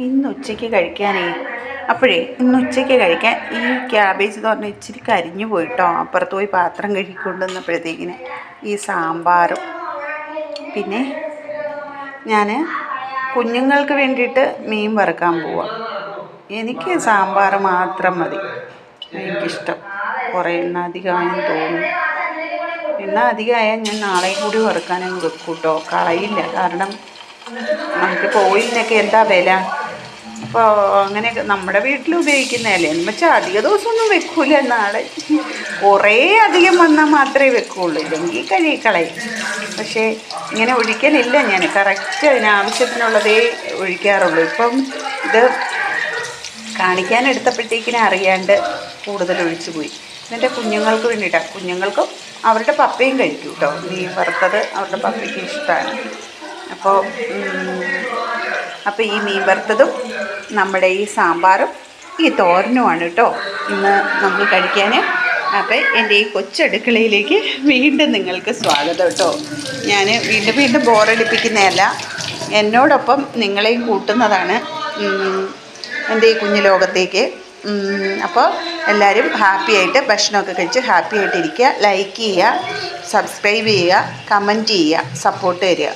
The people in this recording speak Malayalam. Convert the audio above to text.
ഇന്ന് ഉച്ചയ്ക്ക് കഴിക്കാനേ. അപ്പോഴേ ഇന്ന് ഉച്ചയ്ക്ക് കഴിക്കാൻ ഈ ക്യാബേജ് എന്ന് പറഞ്ഞാൽ ഇച്ചിരി കരിഞ്ഞു പോയിട്ടോ അപ്പുറത്ത് പോയി പാത്രം കഴുകിക്കൊണ്ടുവന്നപ്പോഴത്തേക്കിന് ഈ സാമ്പാറും. പിന്നെ ഞാൻ കുഞ്ഞുങ്ങൾക്ക് വേണ്ടിയിട്ട് മീൻ വറുക്കാൻ പോവാം. എനിക്ക് സാമ്പാർ മാത്രം മതി. എനിക്കിഷ്ടം. കുറേ എണ്ണ അധികമായെന്ന് തോന്നുന്നു. എണ്ണ അധികമായാൽ ഞാൻ നാളെ കൂടി വറുക്കാനും വെക്കും കേട്ടോ കളയില്ല. കാരണം നമുക്കിപ്പോൾ ഓയിലിനൊക്കെ എന്താ വില? അപ്പോൾ അങ്ങനെ നമ്മുടെ വീട്ടിൽ ഉപയോഗിക്കുന്നതല്ലേ എന്ന് വെച്ചാൽ അധിക ദിവസമൊന്നും വെക്കൂല. നാളെ കുറേ അധികം വന്നാൽ മാത്രമേ വെക്കുള്ളൂ. ഇല്ലെങ്കിൽ കഴുകി കളയും പക്ഷേ ഇങ്ങനെ ഒഴിക്കലില്ല ഞാൻ. കറക്റ്റ് അതിനാവശ്യത്തിനുള്ളതേ ഒഴിക്കാറുള്ളൂ. ഇപ്പം ഇത് കാണിക്കാൻ എടുത്തപ്പോഴത്തേക്കിനെ അറിയാണ്ട് കൂടുതൽ ഒഴിച്ചു പോയി. എന്നിട്ട് കുഞ്ഞുങ്ങൾക്ക് വേണ്ടിയിട്ടാണ് കുഞ്ഞുങ്ങൾക്കും അവരുടെ പപ്പയും കഴിക്കും കേട്ടോ. മീൻ വറുത്തത് അവരുടെ പപ്പയ്ക്ക് ഇഷ്ടമാണ്. അപ്പോൾ അപ്പോൾ ഈ മീൻ വറുത്തതും നമ്മുടെ ഈ സാമ്പാറും ഈ തോരനുമാണ് കേട്ടോ ഇന്ന് നമ്മൾ കഴിക്കാൻ അപ്പോൾ എന്റെ ഈ കൊച്ചടുക്കളയിലേക്ക് വീണ്ടും നിങ്ങൾക്ക് സ്വാഗതം കേട്ടോ ഞാൻ വീണ്ടും വീണ്ടും ബോറടിപ്പിക്കുന്നതല്ല. എന്നോടൊപ്പം നിങ്ങളെയും കൂട്ടുന്നതാണ് എന്റെ ഈ കുഞ്ഞു ലോകത്തേക്ക്. അപ്പോൾ എല്ലാവരും ഹാപ്പി ആയിട്ട് ഭക്ഷണമൊക്കെ കഴിച്ച് ഹാപ്പി ആയിട്ടിരിക്കുക ലൈക്ക് ചെയ്യുക സബ്സ്ക്രൈബ് ചെയ്യുക കമന്റ് ചെയ്യുക സപ്പോർട്ട് തരിക.